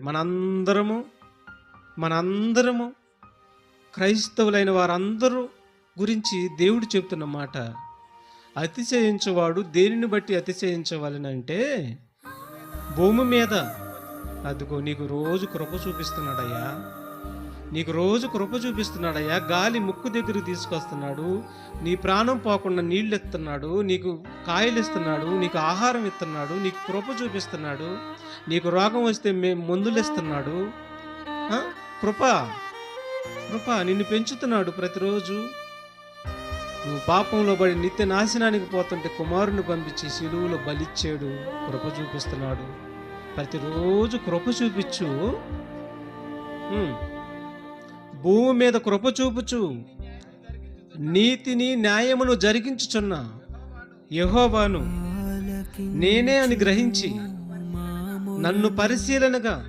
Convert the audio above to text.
మనందరము మనందరము క్రైస్తవులైన వారందరూ గురించి దేవుడు చెప్తున్న మాట అతిశయించేవాడు దేనిని బట్టి అతిశయించవలనంటే భూమి మీద. అదిగో నీకు రోజు కృప చూపిస్తున్నాడయ్యా. నీకు రోజు కృప చూపిస్తున్నాడయ్యా. గాలి ముక్కు దగ్గర తీసుకొస్తున్నాడు. నీ ప్రాణం పోకుండా నీళ్ళు ఇస్తున్నాడు నీకు కాయలు ఇస్తున్నాడు నీకు ఆహారం ఇస్తున్నాడు. నీకు కృప చూపిస్తున్నాడు. నీకు రోగం వస్తే మే మందులు ఇస్తున్నాడు కృప. కృప నిన్ను పెంచుతున్నాడు ప్రతిరోజు. నువ్వు పాపంలో పడి నిత్య నాశనానికి పోతుంటే కుమారుని పంపించి శిలువులో బలిచ్చాడు. కృప చూపిస్తున్నాడు. ప్రతిరోజు కృప చూపించు. భూమి మీద కృప చూపుచు నీతిని న్యాయమును జరిగించుచున్నా. యహోవాను నేనే అని గ్రహించి నన్ను పరిశీలనగా